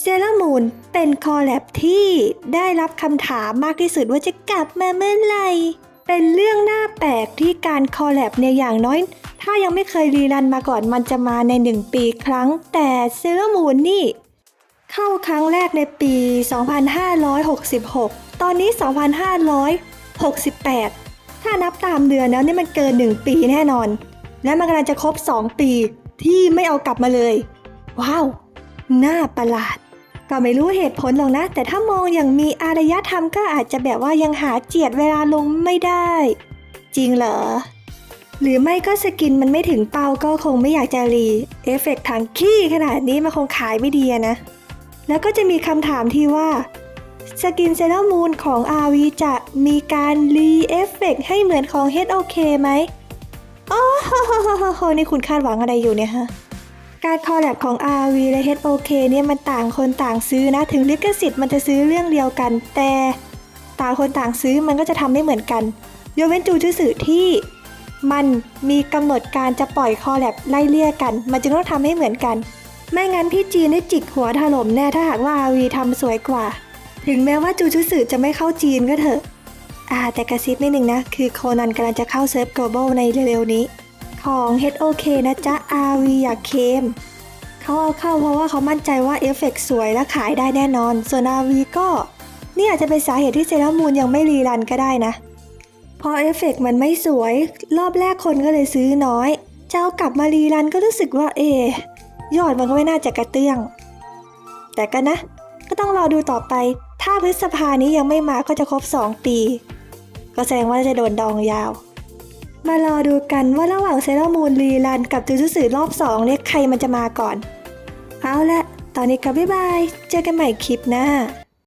เซเลมูนเป็นคอแลบที่ได้รับคำถามมากที่สุดว่าจะกลับมาเมื่อไหร่ เป็นเรื่องน่าแปลกที่การคอแลบเนี่ยอย่างน้อย ถ้ายังไม่เคยรีรันมาก่อนมันจะมาในหนึ่งปีครั้ง แต่เซเลมูนนี่ เข้าครั้งแรกในปี 2566 ตอนนี้ 2568 ถ้านับตามเดือนแล้วนี่มันเกิน 1 ปีแน่นอน และมันกำลังจะครบ 2 ปีที่ไม่เอากลับมาเลย ว้าว น่าประหลาด ก็ไม่รู้เหตุผลหรอกนะ แต่ถ้ามองอย่างมีอารยธรรมก็อาจจะแบบว่ายังหาเจียดเวลาลงไม่ได้ จริงเหรอ หรือไม่ก็สกินมันไม่ถึงเป้าก็คงไม่อยากจะรี เอฟเฟกต์ทางขี้ขนาดนี้มันคงขายไม่ดีนะ แล้วก็จะมีคำถามที่ว่า สกินเซเลมูนของ RV จะมีการรีเอฟเฟกต์ให้เหมือนของ HOK ไหมโอ้โหนี่คุณคาดหวังอะไรอยู่เนี่ยฮะ การคอลแลบของ RV และ HOK เนี่ยมันต่างคนต่างซื้อนะ ถึงลิขสิทธิ์มันจะซื้อเรื่องเดียวกัน แต่ต่างคนต่างซื้อมันก็จะทำไม่เหมือนกันยกเว้นจูจูสึที่มันมีกำหนดการจะปล่อยคอลแลบไล่เลี่ยกัน มันจึงต้องทำให้เหมือนกัน ไม่งั้นพี่จีนได้จิกหัวถล่มแน่ถ้าหากว่า RV ทำสวยกว่า ถึงแม้ว่าจูจูสึจะไม่เข้าจีนก็เถอะอ่าแต่กระซิบนิดนึงนะ คือโคนันกำลังจะเข้าเซิร์ฟ global ในเร็วๆนี้ ของ HOK นะจ๊ะ RV อยากเคมเขาเอาเข้าเพราะว่าเขามั่นใจว่าเอฟเฟกต์สวยและขายได้แน่นอน ส่วน RV ก็นี่อาจจะเป็นสาเหตุที่เซรามูนยังไม่รีรันก็ได้นะ เพราะเอฟเฟกต์มันไม่สวย รอบแรกคนก็เลยซื้อน้อย เจ้ากลับมารีรันก็รู้สึกว่าเอยอดมันก็ไม่น่าจะกระเตื้อง แต่ก็นะ ก็ต้องรอดูต่อไป ถ้าพฤษภานี้ยังไม่มาก็จะครบ 2 ปี ก็แสดงว่าจะโดนดองยาว มารอดูกันว่าระหว่างเซรามูนรีรันกับจูจูสึรอบ2เนี่ยใครมันจะมาก่อน เอาละ ตอนนี้ก็บ๊ายบาย เจอกันใหม่คลิปหน้า